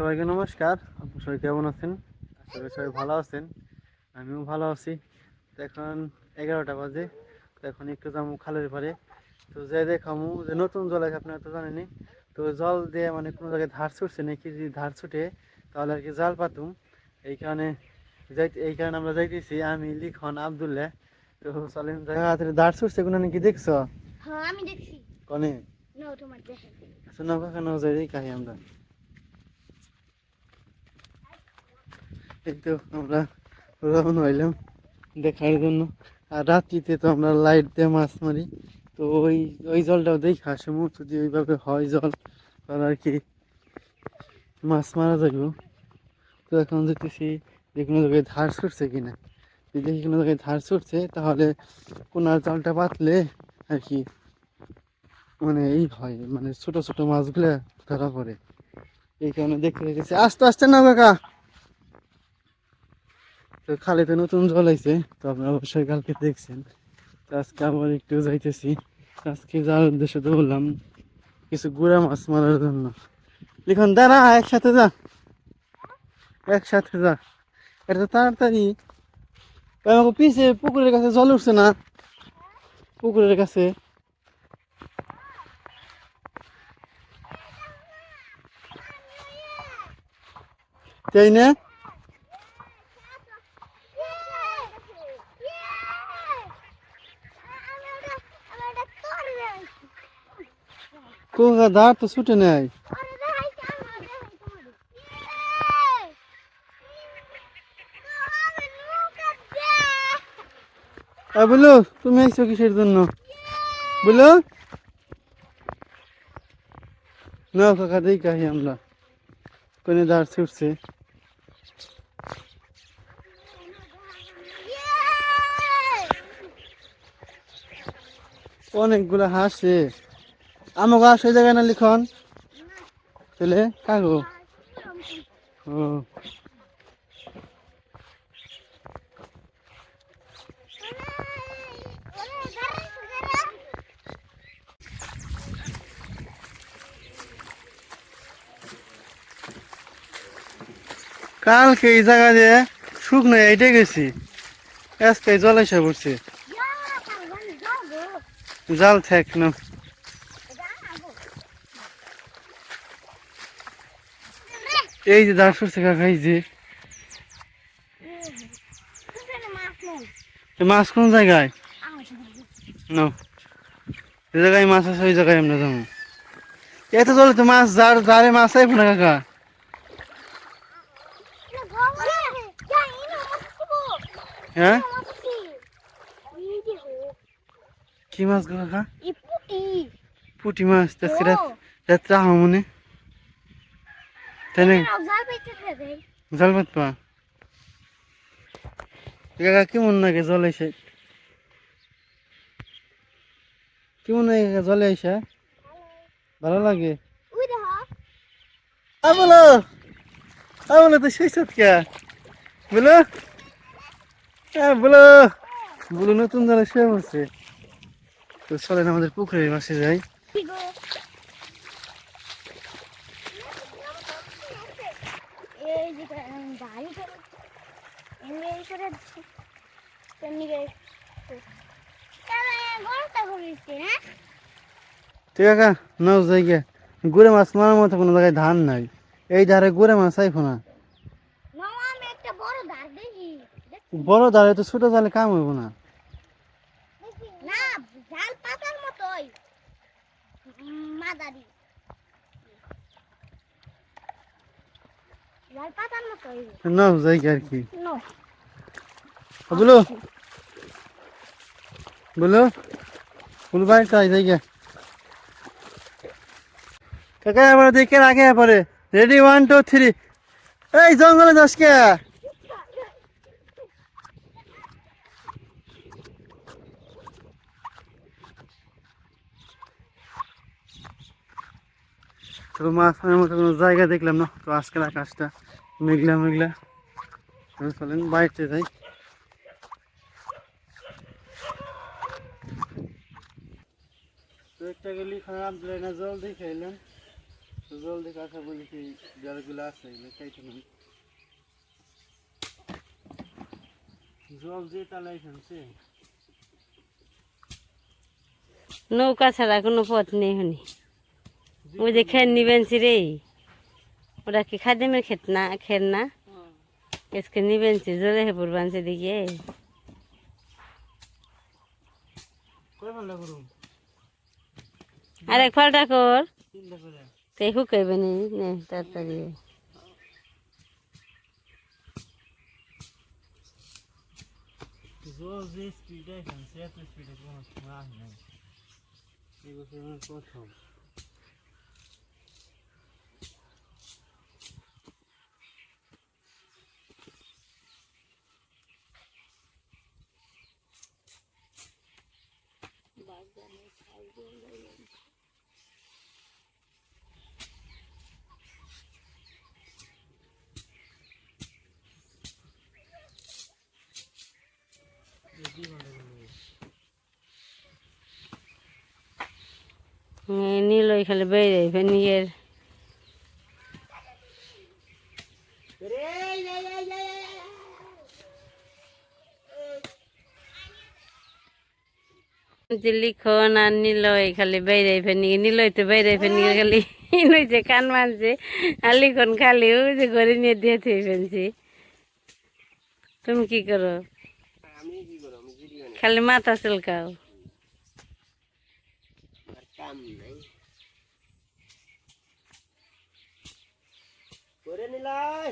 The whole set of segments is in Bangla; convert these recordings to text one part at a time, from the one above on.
সবাইকে নমস্কার। আপনি সবাই কেমন আছেন? আশা করি সবাই ভালো আছেন। আমিও ভালো আছি। তো এখন এগারোটা বাজে। তো এখন একটু যাব খালের পারে তো যাই দেখামু যে নতুন জল আছে আপনারা তো জানেনি তো জল দিয়ে মানে কোনো জায়গায় ধার ছুটছে নাকি? যদি ধার ছুটে তাহলে আর কি জাল পাতুম। এই কারণে যাই এই কারণে আমরা যাইতেছি আমি লিখন আবদুল্লাহ। তো চলেন জায়গা ধার ছুটছে কোনো নাকি দেখছ? হ্যাঁ আমি দেখছি। কনে? না তোমার দেখে আচ্ছা নৌকা কেন যাই কাহি আমরা। এই তো আমরা রওনা হইলাম দেখার জন্য। আর রাত্রিতে তো আমরা লাইট দিয়ে মাছ মারি। তো ওই ওই জলটাও দেখি সময় যদি ওইভাবে হয় জল। তাহলে আর কি মাছ মারা যাইব। তো এখন দেখতেছি যে কোনো জায়গায় ধার ছুটছে কিনা। যদি কোনো জায়গায় ধার ছুটছে, তাহলে কোনার জালটা পাতলে আর কি মানে এই হয় মানে ছোট ছোট মাছগুলা ধরা পড়ে। এই কারণে দেখতে রেখেছি আস্তে আস্তে না কাকা। তো খালিতে নতুন জল আইছে, তো আপনারা অবশ্যই কালকে দেখছেন। তো আজকে আবার একটু যাইতেছি। আজকে যাওয়ার উদ্দেশ্য তো বললাম, কিছু গুড়া মাছ মারার জন্য। লিখন, দাঁড়া, একসাথে যা। একসাথে যা। এটা তো তাড়াতাড়ি আমাকে পিছে পুকুরের কাছে জল উঠছে না? পুকুরের কাছে। তাই না? দাঁড় তো ছুটে নেয় বলো, তুমি আইছো কিসের জন্য? বলো? না, কাকা দেই কাহি আমরা। কোনে দাঁড় ছুটছে। অনেকগুলো হাসে। আমাকে হাঁস ওই জায়গায় না লিখন? তাহলে কাগো ও। কালকে এই জায়গা দিয়ে শুকনো এইটে গেছি। আজকে জল এসে পড়ছে। জাল থাক না। এই যে দাঁড় সরছে কাকা এই যে। মাছ কোন জায়গায়? না যে জায়গায় মাছ আছে ওই জায়গায় আমরা যাব। এত জলে তো মাছ যার যারে মাছ আইব না কাকা। হ্যাঁ? কি মাছ গো কাকা? পুটি। মাছ দেখছি রাত্রে আহ মনে। তাই না জাল ভাত পা কাকা কেমন লাগে জল এসে কেমন কাকা জলে এসে ভালো লাগে? বলো বলো তো সেই কে? বলো? হ্যাঁ বলো। বলো নতুন জলে শুয়ে বলছে তো চলেন আমাদের পুকুরের মাসে যাই। এমনি এই করে তেমনি হ্যাঁ? ঠিক আছে নাও যাই গে গুড়ে মাছ মারার মতো কোনো জায়গায় ধান নাই। এই ধারে গুড়ে মাছ আইফো না। বড় ধার দেখি। বড় ধারে তো ছোট জালে কাম হইব না। মাদারি। জাল পাতার মতোই নাও যাই গে আর কি নো ও বলো বলো বলো ভাই তাই যাই গে কাকা এবার দেখে আগে পরে রেডি ওয়ান টু থ্রি এই জঙ্গলে যাস কে তো মাছ মারার মতো কোনো জায়গা দেখলাম না তো আজকের আকাশটা মেঘলা মেঘলা। চলেন বাইরে যাই। একটা গেলি খারাপ দিলে না জল দেখে এলাম তো জলদি কাঁচা বলি কি যারগুলো আছে এগুলো খাইতে নেই। জল যে তালাই খানছে। নৌকা ছাড়া কোনো পথ নেই হনি। ওই যে খের নিবেনছি রে। ওরা কি খাদ্যমের খেত না খের না? এসকে নিবেনছি জোরে হে পড়বানছে দিকে। আর এক ফালটা কর। তে হুকাইবে নি নে তাড়াতাড়ি। স্পিডে স্পিডে কোনো নাই। আমার প্রথম। নীল খালি বেড়ে ভেনিয়ের লিখন আর নিলয় খালি বাইরে ফেনি নিলয় তো বাইরে ফেনি খালি নইছে কান মানছে আর লিখন খালি ওই যে ঘরে নিয়ে দিয়ে থুই ফেলছি তুমি কি করো? খালি মাথা চুলকাও। করে নিলাই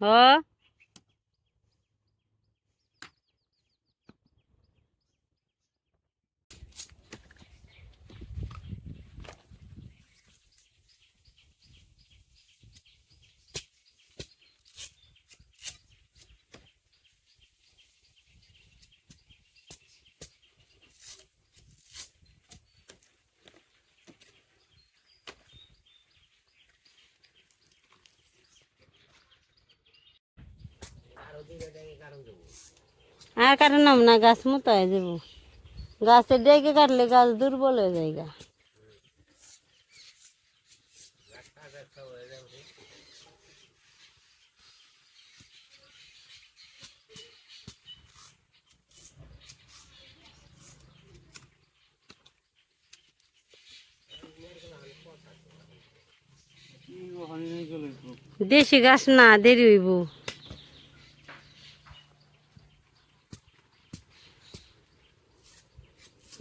হ আর কাটালাম না, গাছ মতো হয়ে যাব গাছের ডেকে কাটলে গাছ দুর্বল হয়ে যায় গা। দেশি গাছ না, দেরি হইব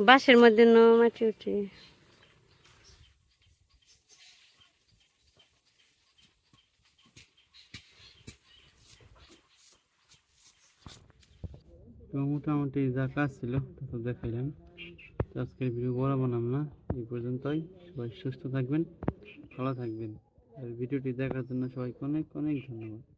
বাঁশের মধ্যে ন মাটি উঠে। তো মোটামুটি যা কাজ ছিল, তা তো দেখাইলাম। তো আজকের ভিডিও বড় বানাম না, এই পর্যন্তই। সবাই সুস্থ থাকবেন, ভালো থাকবেন। আর ভিডিওটি দেখার জন্য সবাইকে অনেক অনেক ধন্যবাদ।